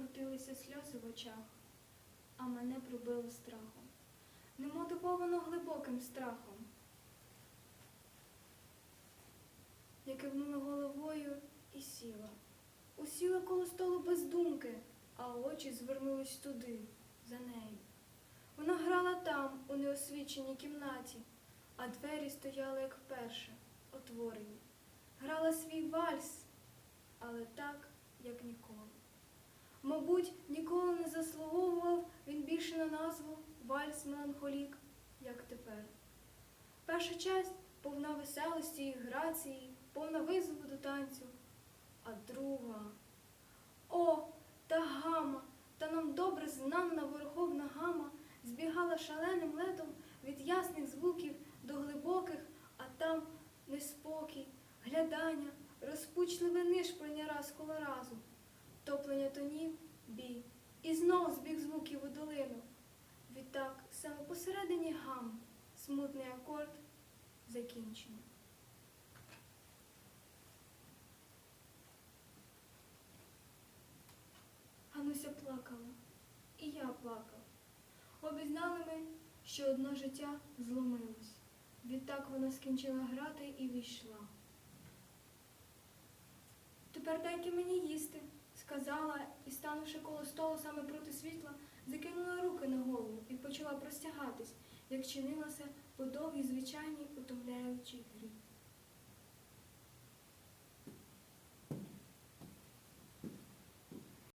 крутилися сльози в очах, а мене пробило страхом, немотивовано глибоким страхом. Я кивнула головою і сіла. Усіла коло столу без думки, а очі звернулись туди, за нею. Вона грала там, у неосвіченій кімнаті, а двері стояли, як вперше, отворені. Грала свій вальс, але так, як ніколи. Мабуть, ніколи не заслуговував він більше на назву вальс меланхолік, як тепер. Перша часть повна веселості і грації, повна визову до танцю, а друга. О, та гама, та нам добре знана верховна гама збігала шаленим летом від ясних звуків до глибоких, а там неспокій, глядання, розпучливе нишпання раз коло разу, топлення тонів, бій, і знов збіг звуків у долину. Відтак, саме посередині гам, смутний акорд закінчено. Гануся плакала, і я плакав. Обізнали ми, що одно життя зломилось. Відтак вона скінчила грати і війшла. Тепер дайте мені їсти, і, коло столу саме проти світла, закинула руки на голову і почала простягатись, як чинилася по довгій звичайній утомляючій грі.